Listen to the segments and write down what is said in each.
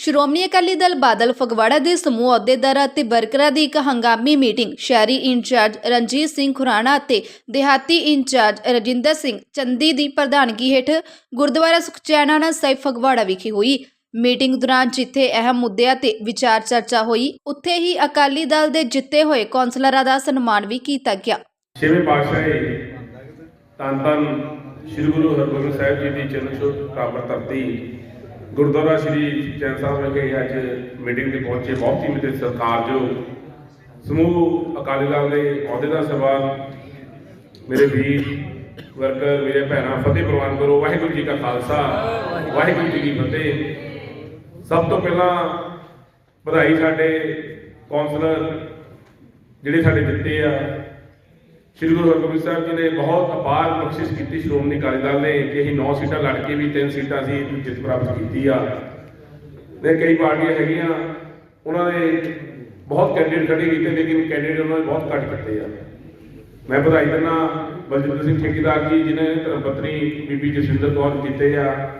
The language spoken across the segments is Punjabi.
ਸ਼੍ਰੋਮਣੀ ਅਕਾਲੀ ਦਲ ਬਾਦਲ ਫਗਵਾੜਾ ਦੇ ਸਮੂਹ ਅਹੁਦੇਦਾਰਾਂ ਅਤੇ ਵਰਕਰਾਂ ਦੀ ਇੱਕ ਹੰਗਾਮੀ ਮੀਟਿੰਗ, ਸ਼ਹਿਰੀ ਇੰਚਾਰਜ ਰਣਜੀਤ ਸਿੰਘ ਖੁਰਾਣਾ ਅਤੇ ਦਿਹਾਤੀ ਇੰਚਾਰਜ ਰਜਿੰਦਰ ਸਿੰਘ ਚੰਦੀ ਦੀ ਪ੍ਰਧਾਨਗੀ ਹੇਠ ਗੁਰਦੁਆਰਾ ਸੁਖਚੈਨਾਨਾ ਸਾਹਿਬ ਫਗਵਾੜਾ ਵਿਖੇ ਹੋਈ। ਮੀਟਿੰਗ ਦੌਰਾਨ ਜਿੱਥੇ ਅਹਿਮ ਮੁੱਦਿਆਂ ਤੇ ਵਿਚਾਰ ਚਰਚਾ ਹੋਈ, ਉੱਥੇ ਹੀ ਅਕਾਲੀ ਦਲ ਦੇ ਜਿੱਤੇ ਹੋਏ ਕੌਂਸਲਰਾਂ ਦਾ ਸਨਮਾਨ ਵੀ ਕੀਤਾ ਗਿਆ। ਛੇਵੇਂ ਪਾਤਸ਼ਾਹੀ ਧੰਨ ਧੰਨ ਸ੍ਰੀ ਗੁਰੂ ਹਰਗੋਬਿੰਦ ਸਾਹਿਬ ਜੀ ਦੀ ਚਰਨ ਛੋਹ ਪ੍ਰਾਪਤ ਧਰਤੀ ਗੁਰਦੁਆਰਾ ਸ੍ਰੀ ਚੈਨ ਸਾਹਿਬ ਵਿਖੇ ਅੱਜ ਮੀਟਿੰਗ ਤੇ ਪਹੁੰਚੇ ਬਹੁਤ ਹੀ ਮੇਰੇ ਜੋ ਸਮੂਹ ਅਕਾਲੀ ਦਲ ਦੇ ਅਹੁਦੇਦਾਰ ਸਭਾ ਮੇਰੇ ਵੀਰ ਵਰਕਰ ਮੇਰੇ ਭੈਣਾਂ, ਫਤਿਹ ਪ੍ਰਵਾਨ ਕਰੋ, ਵਾਹਿਗੁਰੂ ਜੀ ਕਾ ਖਾਲਸਾ, ਵਾਹਿਗੁਰੂ ਜੀ ਕੀ ਫਤਿਹ। ਸਭ ਤੋਂ ਪਹਿਲਾਂ ਵਧਾਈ ਸਾਡੇ ਕੌਂਸਲਰ ਜਿਹੜੇ ਸਾਡੇ ਦਿੱਤੇ ਆ ਸ਼੍ਰੀ ਗੁਰੂ ਹਰਗੋਬਿੰਦ ਸਾਹਿਬ ਜੀ ਨੇ ਬਹੁਤ ਅਪਾਰ ਬਖਸ਼ਿਸ਼ ਕੀਤੀ ਸ਼੍ਰੋਮਣੀ ਅਕਾਲੀ ਦਲ ਨੇ ਕਿ ਅਸੀਂ 9 ਸੀਟਾਂ ਲੜ ਕੇ ਵੀ 3 ਸੀਟਾਂ ਸੀ ਜਿੱਤ ਪ੍ਰਾਪਤ ਕੀਤੀ ਆ। ਨੇ ਕਈ ਪਾਰਟੀਆਂ ਹੈਗੀਆਂ, ਉਹਨਾਂ ਨੇ ਬਹੁਤ ਕੈਂਡੀਡੇਟ ਖੜੇ ਕੀਤੇ, ਲੇਕਿਨ ਕੈਂਡੀਡੇਟ ਉਹਨਾਂ ਨੇ ਬਹੁਤ ਘੱਟ ਕੀਤੇ ਆ। ਮੈਂ ਵਧਾਈ ਦਿੰਦਾ ਬਲਜਿੰਦਰ ਸਿੰਘ ਠੇਕੇਦਾਰ ਜੀ, ਜਿਨ੍ਹਾਂ ਨੇ ਧਰਮ ਪਤਨੀ ਬੀਬੀ ਜਸਵਿੰਦਰ ਕੌਰ ਕੀਤੇ ਆ।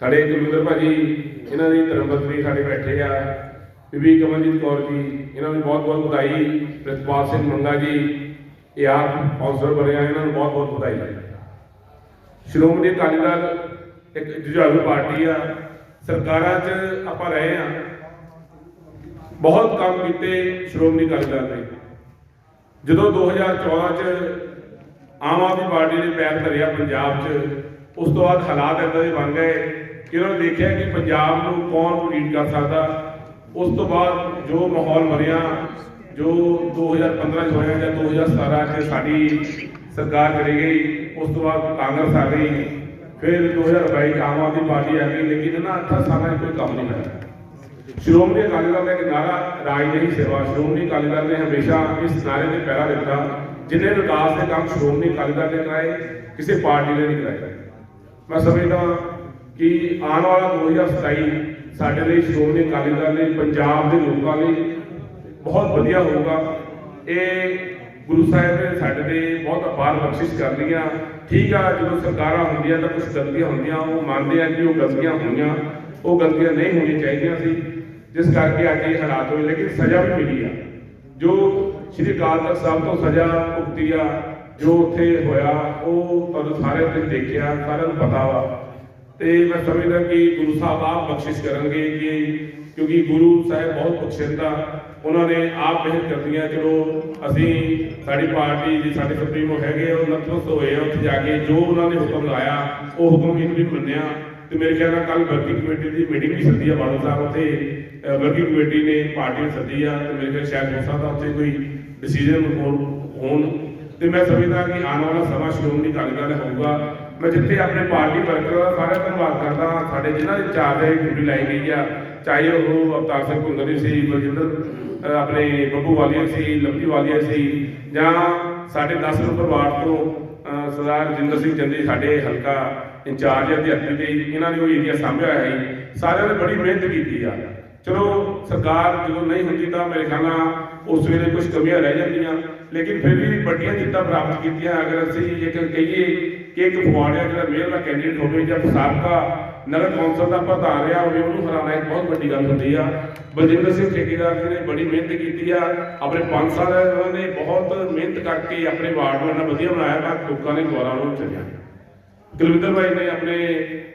ਸਾਡੇ ਗੁਰਵਿੰਦਰ ਭਾਜੀ, ਇਹਨਾਂ ਦੀ ਧਰਮ ਪਤਨੀ ਸਾਡੇ ਬੈਠੇ ਆ। ਬੀਬੀ ਕਮਲਜੀਤ ਕੌਰ ਜੀ, ਇਹਨਾਂ ਨੂੰ ਬਹੁਤ ਬਹੁਤ ਵਧਾਈ। ਪ੍ਰਿਤਪਾਲ ਸਿੰਘ ਮੰਗਾ ਜੀ ਇਹ ਆਪ ਕੌਂਸਲਰ ਬਣੇ ਆ ਇਹਨਾਂ ਨੂੰ ਬਹੁਤ ਬਹੁਤ ਵਧਾਈ। ਸ਼੍ਰੋਮਣੀ ਅਕਾਲੀ ਦਲ ਇੱਕ ਜੁਝਾਰੂ ਪਾਰਟੀ ਆ। ਸਰਕਾਰਾਂ 'ਚ ਆਪਾਂ ਰਹੇ ਆ ਬਹੁਤ ਕੰਮ ਕੀਤੇ ਸ਼੍ਰੋਮਣੀ ਅਕਾਲੀ ਦਲ ਨੇ। ਜਦੋਂ 2014 ਚ ਆਮ ਆਦਮੀ ਪਾਰਟੀ ਨੇ ਪੈਰ ਧਰਿਆ ਪੰਜਾਬ 'ਚ, ਉਸ ਤੋਂ ਬਾਅਦ ਹਾਲਾਤ ਇਦਾਂ ਦੇ ਬਣ ਗਏ ਕਿ ਉਹਨਾਂ ਨੇ ਦੇਖਿਆ ਕਿ ਪੰਜਾਬ ਨੂੰ ਕੌਣ ਲੀਡ ਕਰ ਸਕਦਾ। ਉਸ ਤੋਂ ਬਾਅਦ ਜੋ ਮਾਹੌਲ ਬਣਿਆ ਜੋ 2015 ਚ ਹੋਇਆ ਜਾਂ 2017 ਚ ਸਾਡੀ ਸਰਕਾਰ ਚਲੀ ਗਈ, ਉਸ ਤੋਂ ਬਾਅਦ ਕਾਂਗਰਸ ਆ ਗਈ, ਫਿਰ 2022 ਚ ਆਮ ਆਦਮੀ ਪਾਰਟੀ ਆ ਗਈ, ਲੇਕਿਨ ਇਹਨਾਂ ਅੱਠਾਂ ਸਾਲਾਂ 'ਚ ਕੋਈ ਕੰਮ ਨਹੀਂ ਹੋਇਆ। ਸ਼੍ਰੋਮਣੀ ਅਕਾਲੀ ਦਲ ਦਾ ਇੱਕ ਨਾਰਾ ਰਾਜ ਨਹੀਂ ਸੇਵਾ, ਸ਼੍ਰੋਮਣੀ ਅਕਾਲੀ ਦਲ ਨੇ ਹਮੇਸ਼ਾ ਇਸ ਨਾਰੇ ਤੇ ਪਹਿਰਾ ਦਿੱਤਾ, ਜਿੰਨੇ ਵਿਕਾਸ ਦੇ ਕੰਮ ਸ਼੍ਰੋਮਣੀ ਅਕਾਲੀ ਦਲ ਨੇ ਕਰਾਏ, ਕਿਸੇ ਪਾਰਟੀ ਨੇ ਨਹੀਂ ਕਰਾਏ। ਮੈਂ ਸਮਝਦਾ ਕਿ ਆਉਣ ਵਾਲਾ 2027 ਸਾਡੇ ਲਈ ਸ਼੍ਰੋਮਣੀ ਅਕਾਲੀ ਦਲ ਲਈ ਪੰਜਾਬ ਦੇ ਲੋਕਾਂ ਲਈ ਬਹੁਤ ਵਧੀਆ ਹੋਊਗਾ। ਇਹ ਗੁਰੂ ਸਾਹਿਬ ਨੇ ਸਾਡੇ ਤੇ ਬਹੁਤ ਅਪਾਰ ਬਖਸ਼ਿਸ਼ ਕਰ ਲਈਆਂ ਠੀਕ ਆ, ਜਦੋਂ ਸਰਕਾਰਾਂ ਹੁੰਦੀਆਂ ਤਾਂ ਕੁਝ ਗਲਤੀਆਂ ਹੁੰਦੀਆਂ, ਉਹ ਮੰਨਦੇ ਆ ਕਿ ਉਹ ਗਲਤੀਆਂ ਹੋਈਆਂ, ਉਹ ਗਲਤੀਆਂ ਨਹੀਂ ਹੋਣੀਆਂ ਚਾਹੀਦੀਆਂ ਸੀ। ਜਿਸ ਕਰਕੇ ਅੱਜ ਇਹ ਹਾਲਾਤ ਹੋਏ, ਲੇਕਿਨ ਸਜ਼ਾ ਵੀ ਮਿਲੀ ਆ। ਜੋ ਸ਼੍ਰੀ ਅਕਾਲ ਤਖਤ ਸਾਹਿਬ ਤੋਂ ਸਜ਼ਾ ਭੁਗਤੀ ਆ, ਜੋ ਉੱਥੇ ਹੋਇਆ, ਉਹ ਤੁਹਾਨੂੰ ਸਾਰਿਆਂ ਨੇ ਦੇਖਿਆ, ਸਾਰਿਆਂ ਨੂੰ ਪਤਾ ਵਾ। ਤੇ ਮੈਂ ਸਮਝਦਾ ਕਿ ਗੁਰੂ ਸਾਹਿਬ ਆਪ ਬਖਸ਼ਿਸ਼ ਕਰਨਗੇ ਕਿ ਕਿਉਂਕਿ ਗੁਰੂ ਸਾਹਿਬ ਬਹੁਤ ਬਖਸ਼ਿੰਦਾ ਉਹਨਾਂ ਨੇ ਆਪ ਮਿਹਰ ਕਰਦੀਆਂ ਚਲੋ ਅਸੀਂ ਸਾਡੀ ਪਾਰਟੀ ਦੀ ਸਾਡੇ ਸੁਪਰੀਮੋ ਹੈਗੇ ਆ, ਉਹ ਨਤਮਸਤ ਹੋਏ ਆ ਉੱਥੇ ਜਾ ਕੇ ਜੋ ਉਹਨਾਂ ਨੇ ਹੁਕਮ ਲਾਇਆ ਉਹ ਹੁਕਮ ਇਹਨੂੰ ਵੀ ਮੰਨਿਆ। ਤੇ ਮੇਰੇ ਖਿਆਲ ਨਾਲ ਕੱਲ ਵਰਕਿੰਗ ਕਮੇਟੀ ਦੀ ਮੀਟਿੰਗ ਵੀ ਸੱਦੀ ਆ ਬਾਦਲ ਸਾਹਿਬ ਉੱਥੇ ਵਰਕਿੰਗ ਕਮੇਟੀ ਨੇ ਪਾਰਟੀ ਨੂੰ ਸੱਦੀ ਆ ਤੇ ਮੇਰੇ ਖਿਆਲ ਸ਼ਾਇਦ ਹੋ ਸਕਦਾ ਉੱਥੇ ਕੋਈ ਡਿਸੀਜਨ ਹੋਣ। ਤੇ ਮੈਂ ਸਮਝਦਾ ਕਿ ਆਉਣ ਵਾਲਾ ਸਮਾਂ ਸ਼੍ਰੋਮਣੀ ਅਕਾਲੀ ਦਲ ਹੋਊਗਾ। ਮੈਂ ਜਿੱਥੇ ਆਪਣੇ ਪਾਰਟੀ ਵਰਕਰਾਂ ਦਾ ਸਾਰਾ ਧੰਨਵਾਦ ਕਰਦਾ ਹਾਂ। ਸਾਡੇ ਜਿਨ੍ਹਾਂ ਦੇ ਚਾਰ ਦੇ ਡਿਊਟੀ ਲਾਈ ਗਈ ਆ, ਚਾਹੇ ਉਹ ਅਵਤਾਰ ਸਿੰਘ ਭੁੰਦਰੀ ਸੀ, ਬਲਜਿੰਦਰ ਆਪਣੇ ਬੱਬੂ ਵਾਲੀਆ ਸੀ, ਲੰਬੀ ਵਾਲੀਆ ਸੀ, ਜਾਂ ਸਾਡੇ 10 ਨੰਬਰ ਵਾਰਡ ਤੋਂ ਸਰਦਾਰ ਰਜਿੰਦਰ ਸਿੰਘ ਚੰਦੀ, ਸਾਡੇ ਹਲਕਾ ਇੰਚਾਰਜ ਅਧਿਆਪਕ ਦੇ ਇਹਨਾਂ ਨੇ ਉਹ ਏਰੀਆ ਸਾਂਭਿਆ ਹੋਇਆ ਹੈ ਸਾਰਿਆਂ ਨੇ ਬੜੀ ਮਿਹਨਤ ਕੀਤੀ ਆ। ਚਲੋ, ਸਰਕਾਰ ਜਦੋਂ ਨਹੀਂ ਹੁੰਦੀ ਤਾਂ ਮੇਰੇ ਖਿਆਲ ਨਾਲ ਉਸ ਵੇਲੇ ਕੁਝ ਕਮੀਆਂ ਰਹਿ ਜਾਂਦੀਆਂ, ਲੇਕਿਨ ਫਿਰ ਵੀ ਵੱਡੀਆਂ ਜਿੱਤਾਂ ਪ੍ਰਾਪਤ ਕੀਤੀਆਂ। ਅਗਰ ਅਸੀਂ ਜੇਕਰ ਕਹੀਏ ਕਿ ਇੱਕ ਫੁਆੜਿਆ ਜਿਹੜਾ ਮੇਅਰ ਦਾ ਕੈਂਡੀਡੇਟ ਹੋਵੇ ਜਾਂ ਸਾਬਕਾ ਨਗਰ ਕੌਂਸਲ ਦਾ ਪ੍ਰਧਾਨ ਰਿਹਾ ਹੋਵੇ, ਉਹਨੂੰ ਹਰਾਉਣਾ ਇੱਕ ਬਹੁਤ ਵੱਡੀ ਗੱਲ ਹੁੰਦੀ ਆ। ਬਲਜਿੰਦਰ ਸਿੰਘ ਠੇਕੇਦਾਰ ਜੀ ਨੇ ਬੜੀ ਮਿਹਨਤ ਕੀਤੀ ਆ। ਆਪਣੇ 5 ਸਾਲ ਉਹਨਾਂ ਨੇ ਬਹੁਤ ਮਿਹਨਤ ਕਰਕੇ ਆਪਣੇ ਵਾਰਡ ਨੂੰ ਇੰਨਾ ਵਧੀਆ ਬਣਾਇਆ ਤਾਂ ਲੋਕਾਂ ਨੇ ਦੁਆਰਾ ਉਹਨੂੰ ਚੱਲਿਆ ਕੁਲਵਿੰਦਰ ਭਾਈ ਨੇ ਆਪਣੇ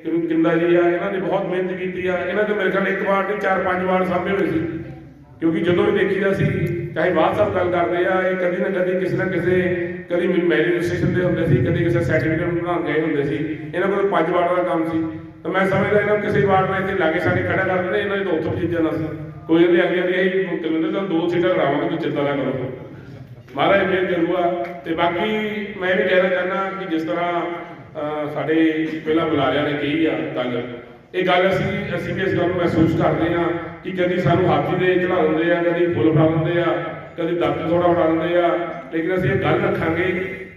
ਕਿਰਨ ਕਿੰਦਾ ਜੀ ਆ, ਇਹਨਾਂ ਨੇ ਬਹੁਤ ਮਿਹਨਤ ਕੀਤੀ ਆ। ਇਹਨਾਂ ਦੇ ਮੇਰੇ ਖਿਆਲ ਇੱਕ ਵਾਰ ਨਹੀਂ ਚਾਰ ਪੰਜ ਵਾਰ ਸਾਂਭੇ ਹੋਏ ਸੀ। ਕਿਉਂਕਿ ਜਦੋਂ ਵੀ ਦੇਖੀਦਾ ਸੀ, ਚਾਹੇ ਬਾਅਦ ਸਾਹਿਬ ਗੱਲ ਕਰਦੇ ਆ, ਇਹ ਕਦੀ ਨਾ ਕਦੀ ਕਿਸੇ ਨਾ ਕਿਸੇ ਕਦੀ ਮੈਰਿਜ ਰਜਿਸਟ੍ਰੇਸ਼ਨ ਦੇ ਹੁੰਦੇ ਸੀ, ਕਦੀ ਕਿਸੇ ਸਰਟੀਫਿਕੇਟ ਬਣਾਉਣ ਗਏ ਹੁੰਦੇ ਸੀ। ਇਹਨਾਂ ਕੋਲ ਪੰਜ ਵਾਰ ਦਾ ਕੰਮ ਸੀ। ਤਾਂ ਮੈਂ ਸਮਝਦਾ ਇਹਨਾਂ ਕਿਸੇ ਵਾਰ ਨਾਲ ਇੱਥੇ ਲਾਗੇ ਸਾਡੇ ਖੜਾ ਕਰ ਦਿੰਦੇ ਇਹਨਾਂ ਦੇ ਤਾਂ ਉੱਥੋਂ ਚੀਜ਼ਾਂ ਨਾ ਕੋਈ ਇਹਦੇ ਅੱਗੇ ਅੱਗੇ ਅਸੀਂ ਕੁਲਵਿੰਦਰ ਸਾਹਿਬ ਦੋ ਸੀਟਾਂ ਕਰਾਵਾਂਗੇ ਤੁਸੀਂ ਚਿੰਤਾ ਨਾ ਕਰੋ। ਮਹਾਰਾਜ ਮੇਰ ਕਰੂਗਾ ਤੇ ਬਾਕੀ ਮੈਂ ਵੀ ਕਹਿਣਾ ਚਾਹੁੰਦਾ ਕਿ ਜਿਸ ਤਰ੍ਹਾਂ ਸਾਡੇ ਪਹਿਲਾਂ ਬੁਲਾਰਿਆਂ ਨੇ ਕਹੀ ਆ ਗੱਲ ਇਹ ਗੱਲ ਅਸੀਂ ਅਸੀਂ ਵੀ ਇਸ ਗੱਲ ਨੂੰ ਮਹਿਸੂਸ ਕਰਦੇ ਹਾਂ। ਕਿ ਕਦੀ ਸਾਨੂੰ ਹਾਥੀ ਦੇ ਚੜਾ ਦਿੰਦੇ ਆ, ਕਦੀ ਫੁੱਲ ਫੜਾ ਦਿੰਦੇ ਆ, ਕਦੀ ਦਾਤ ਥੋੜਾ ਫੜਾ ਦਿੰਦੇ ਆ। ਲੇਕਿਨ ਅਸੀਂ ਇਹ ਗੱਲ ਰੱਖਾਂਗੇ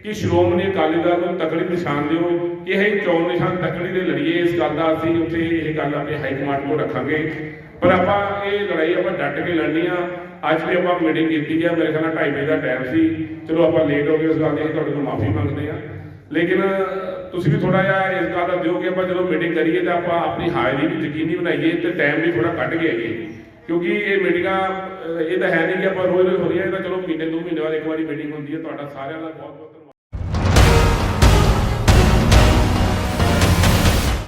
ਕਿ ਸ਼੍ਰੋਮਣੀ ਅਕਾਲੀ ਦਲ ਨੂੰ ਤਕੜੀ ਨਿਸ਼ਾਨ ਦਿਓ। ਇਹ ਚੋਣ ਨਿਸ਼ਾਨ ਤਕੜੀ ਦੇ ਲੜੀਏ ਇਸ ਗੱਲ ਦਾ ਅਸੀਂ ਉੱਥੇ ਇਹ ਗੱਲ ਆਪਣੇ ਹਾਈ ਕਮਾਂਡ ਕੋਲ ਰੱਖਾਂਗੇ। ਪਰ ਆਪਾਂ ਇਹ ਲੜਾਈ ਆਪਾਂ ਡਟ ਕੇ ਲੜਨੀ ਆ। ਅੱਜ ਵੀ ਆਪਾਂ ਮੀਟਿੰਗ ਕੀਤੀ ਆ, ਮੇਰੇ ਖਿਆਲ ਨਾਲ 2:30 ਵਜੇ ਦਾ ਟਾਈਮ ਸੀ। ਚਲੋ ਆਪਾਂ ਲੇਟ ਹੋ ਗਏ, ਉਸ ਗੱਲ ਦੀ ਅਸੀਂ ਤੁਹਾਡੇ ਤੋਂ ਮਾਫੀ ਮੰਗਦੇ ਆ। ਲੇਕਿਨ, ਤੁਸੀਂ ਵੀ ਥੋੜਾ ਜਿਹਾ ਇਸ ਗੱਲ ਦਾ ਦਿਓ ਕਿ ਆਪਾਂ ਜਦੋਂ ਮੀਟਿੰਗ ਕਰੀਏ ਤਾਂ ਆਪਾਂ ਆਪਣੀ ਹਾਜ਼ਰੀ ਵੀ ਯਕੀਨੀ ਬਣਾਈਏ ਤੇ ਟਾਈਮ ਵੀ ਥੋੜਾ ਕੱਢ ਕੇ ਆਈਏ। ਕਿਉਂਕਿ ਇਹ ਮੀਟਿੰਗਾਂ ਇਹ ਤਾਂ ਹੈ ਨਹੀਂ ਕਿ ਆਪਾਂ ਰੋਜ਼ ਰੋਜ਼ ਹੋ ਰਹੀਆਂ, ਇਹ ਤਾਂ ਚਲੋ ਮਹੀਨੇ, ਦੋ ਮਹੀਨੇ ਬਾਅਦ ਇੱਕ ਵਾਰੀ ਮੀਟਿੰਗ ਹੁੰਦੀ ਹੈ, ਤੁਹਾਡਾ ਸਾਰਿਆਂ ਦਾ ਬਹੁਤ ਬਹੁਤ